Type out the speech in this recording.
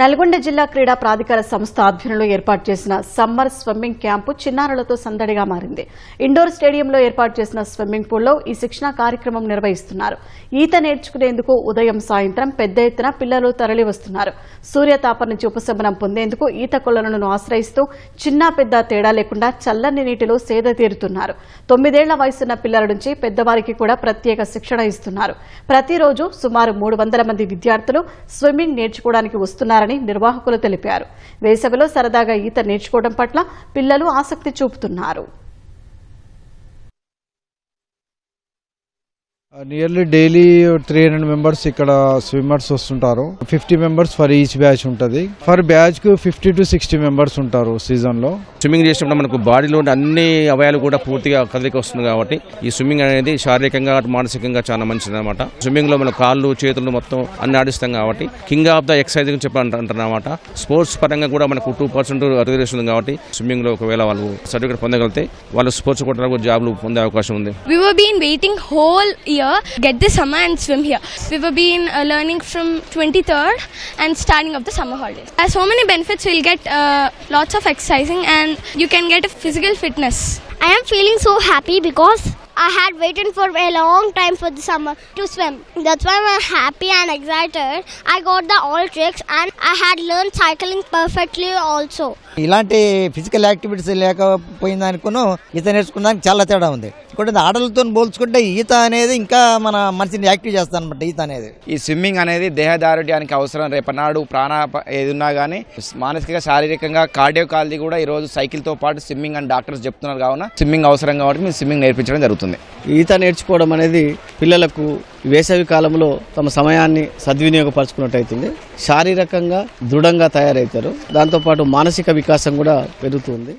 నల్గొండ జిల్లా క్రీడా ప్రాధికార సంస్థ ఆధ్వర్యంలో ఏర్పాటు చేసిన సమ్మర్ స్విమ్మింగ్ క్యాంపు చిన్నారులతో సందడిగా మారింది. ఇండోర్ స్టేడియంలో ఏర్పాటు చేసిన స్విమ్మింగ్ పూల్లో ఈ శిక్షణ కార్యక్రమం నిర్వహిస్తున్నారు. ఈత నేర్చుకునేందుకు ఉదయం సాయంత్రం పెద్ద ఎత్తున పిల్లలు తరలి వస్తున్నారు. సూర్యతాపం నుంచి ఉపశమనం పొందేందుకు ఈత కొలలను ఆశ్రయిస్తూ చిన్న పెద్ద తేడా లేకుండా చల్లని నీటిలో సేద తీరుతున్నారు. తొమ్మిదేళ్ళ వయసున్న పిల్లల నుంచి పెద్దవారికి కూడా ప్రత్యేక శిక్షణ ఇస్తున్నారు. ప్రతిరోజు సుమారు మూడు వందల మంది విద్యార్థులు స్విమ్మింగ్ నేర్చుకోవడానికి వస్తున్నారు. చేస్తున్నారని నిర్వాహకులు తెలిపారు. వేసవిలో సరదాగా ఈత నేర్చుకోవడం పట్ల పిల్లలు ఆసక్తి చూపుతున్నారు. Nearly daily three hundred members ఇక్కడ స్విమ్మర్స్ వస్తుంటారు. Fifty members for each batch ఉంటుంది. ఫర్ బ్యాచ్కు ఫిఫ్టీ టు సిక్స్టీ మెంబర్స్ ఉంటారు సీజన్లో. స్విమ్మింగ్ చేసినప్పుడు మనకు బాడీలో ఉండే అన్ని అవయాలు కూడా పూర్తిగా కదలిక వస్తుంది కాబట్టి ఈ స్విమ్మింగ్ అనేది శారీరకంగా మానసికంగా చాలా మంచిది అనమాట స్విమ్మింగ్లో మన కాళ్ళు చేతులు మొత్తం అన్ని ఆడిస్తాం కాబట్టి కింగ్ ఆఫ్ ద ఎక్సర్సైజ్ అని చెప్పి అంటారు అనమాట స్పోర్ట్స్ పరంగా కూడా మనకు టూ పర్సెంట్ రిజర్వేషన్ ఉంది కాబట్టి స్విమ్మింగ్లో ఒకవేళ వాళ్ళు సర్టిఫికేట్ పొందగలిగితే వాళ్ళు స్పోర్ట్స్ కూడా జాబ్లు పొందే అవకాశం ఉంది. Been waiting whole year get the summer and swim here. We were been uh, learning from 23rd and starting of the summer holidays. As so many benefits, we'll get uh, lots of exercising and you can get a physical fitness. I am feeling so happy because I had waited for a long time for the summer to swim. That's why I'm happy and excited. I got the all tricks and I had learned cycling perfectly also. ఇలాంటి physical activities లేకపోయిన దానికును ఈత నేర్చుకున్నానికి చాలా తేడా ఉంది. ఇంకోటి ఆటలతో పోల్చుకుంటే ఈత అనేది ఇంకా మన మనిషిని యాక్టివ్ చేస్తాను అనమాట ఈత అనేది. ఈ స్విమ్మింగ్ అనేది దేహదారుడ్యానికి అవసరం. రేపనాడు ప్రాణ ఏది ఉన్నా కానీ మానసిక శారీరకంగా కార్డియో కాలజీ కూడా ఈ రోజు సైకిల్తో పాటు స్విమ్మింగ్ అని డాక్టర్స్ చెప్తున్నారు. కావున స్విమ్మింగ్ అవసరం కాబట్టి మేము స్విమ్మింగ్ నేర్పించడం జరుగుతుంది. ఈత నేర్చుకోవడం అనేది పిల్లలకు వేసవి కాలంలో తమ సమయాన్ని సద్వినియోగపరచుకున్నట్టయితుంది. శారీరకంగా దృఢంగా తయారవుతారు దాంతోపాటు మానసిక వికాసం కూడా పెరుగుతుంది.